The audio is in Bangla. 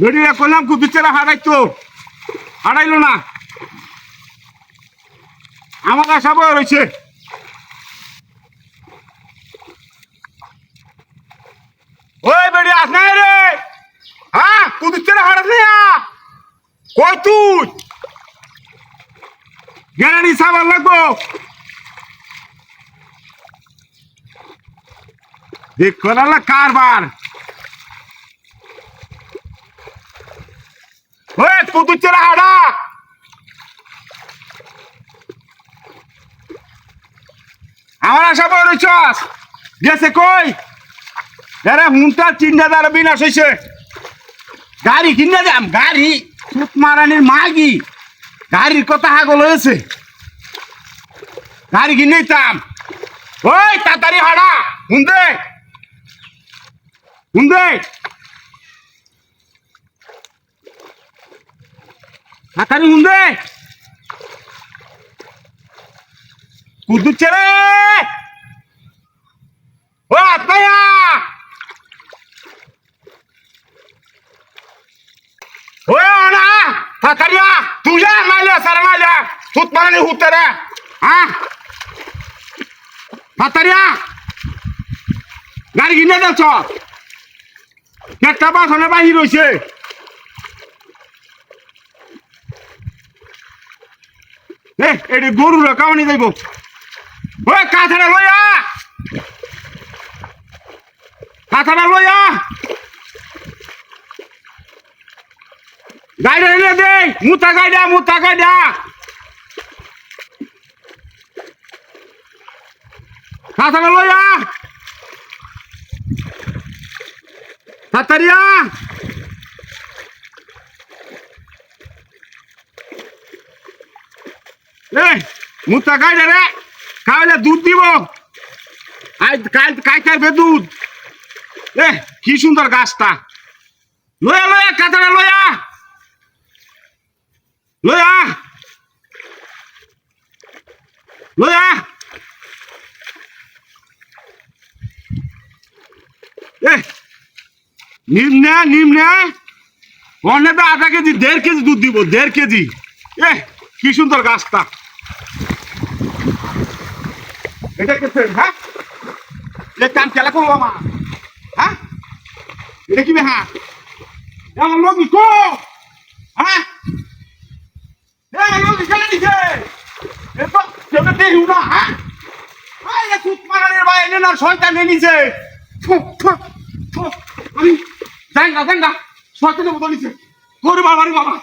বেড়িয়ে করলাম না। আমার আশা বয় রয়েছে ওই বেড়ি, আস নাই রে। হ্যাঁ কুদুচেরা হারাস না কই তুই? গ্যারানি সাবার লাগবো। কারবার। কুদুচেরা হাড়া আমার আশা বড় রইছস গেছে কই? আরে হুনটা চিন্তা দ্বারা বিনাশ হইছে। গাড়ি কিনে দাম গাড়ি। সুত মারানির মাগি। গাড়ির কথা হাগল হয়েছে। গাড়ি কিনে দাম ওই তাড়াতাড়ি হাড়া হুন্দে হুন্দে তাড়াতাড়ি হুন্দে কুদুচ্ছে রে ও আত্মায়া। ও না তাড়াতাড়িয়া তুই যা নাইলে সারা নাইলে সুত মারানি হুতে রে হ্যাঁ তাড়াতাড়িয়া গাড়ি কিনে যাচ্ছ একটা বাসনে বাহির হয়েছে এ এটি গরু রে কামানি যাইব ওই কাঁথাটা লইয়া কাঁথাটা লইয়া গাইডা এনে দে, মুতা গাইডা মুতা গাইডা। কাঁথাটা লইয়া তাড়াতাড়িয়া এ মুতা গাইডা রে। খাওয়ালে দুধ দিব। আজ কাল কাই খাইবে দুধ? এ, কি সুন্দর গাছটা। লয়া লয়া কাতারা লয়া। লয়া। লয়া। এ নিম্নে নিম্নে অনেক আধা কেজি, দেড় কেজি দুধ দিব, দেড় কেজি। এ, কি সুন্দর গাছটা। এটা কে হ্যাঁ? এ কাম খেলা করব আমার। হ্যাঁ? এটা হ্যাঁ? আমার কো হ্যাঁ? লোক খেলে দিছে এ তো কেবে দেখি না হ্যাঁ? এ কুত এনে না শয়তান নিয়ে নিছে। আমি যাই না যাই না। শয়তানের মতো বাবা।